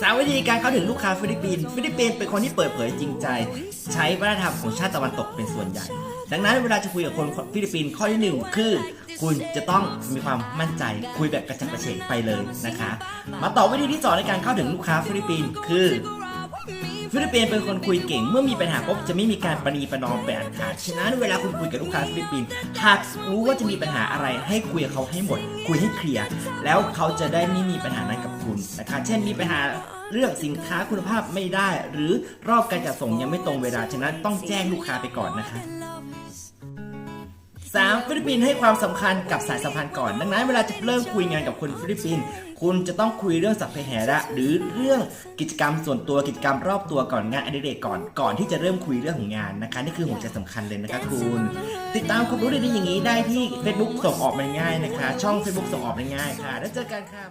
สามวิธีการเข้าถึงลูกค้าฟิลิปปินส์ฟิลิปปินส์เป็นคนที่เปิดเผยจริงใจ ใช้วัฒนธรรมของชาติตะวันตกเป็นส่วนใหญ่ ดังนั้นเวลาจะคุยกับคนฟิลิปปินส์ข้อที่หนึ่งคือ คุณจะต้องมีความมั่นใจคุยแบบกระฉับกระเฉงไปเลยนะคะ มาต่อวิธีที่สองในการเข้าถึงลูกค้าฟิลิปปินส์คือฟิลิปปินส์เป็นคนคุยเก่งเมื่อมีปัญหาปุ๊บจะไม่มีการปรนีประนอมไปอันขาดฉะนั้นเวลาคุณคุยกับลูกค้าฟิลิปปินส์หากรู้ว่าจะมีปัญหาอะไรให้คุยกับเขาให้หมด คุยให้เคลียร์แล้วเขาจะได้ไม่มีปัญหานั้นกับ คุณนะคะ เช่นมีปัญหาเรื่องสินค้าคุณภาพไม่ได้ หรือรอบการจัดส่งยังไม่ตรงเวลา ฉะนั้นต้องแจ้งลูกค้าไปก่อนนะคะสามฟิลิปปินส์ให้ความสำคัญกับสายสัมพันธ์ก่อน ดังนั้นเวลาจะเริ่มคุยงานกับคนฟิลิปปินส์คุณจะต้องคุยเรื่องสัพเพเหระหรือเรื่องกิจกรรมส่วนตัวกิจกรรมรอบตัวก่อนงานอดิเรกก่อนก่อนที่จะเริ่มคุยเรื่องของงานนะคะ นี่คือหัวใจสำคัญเลยนะคะคุณ ติดตามความรู้ดีๆอย่างนี้ได้ที่ Facebook ส่งออกมาง่ายนะคะ ช่อง Facebook ส่งออกมาง่ายค่ะ แล้วเจอกันค่ะ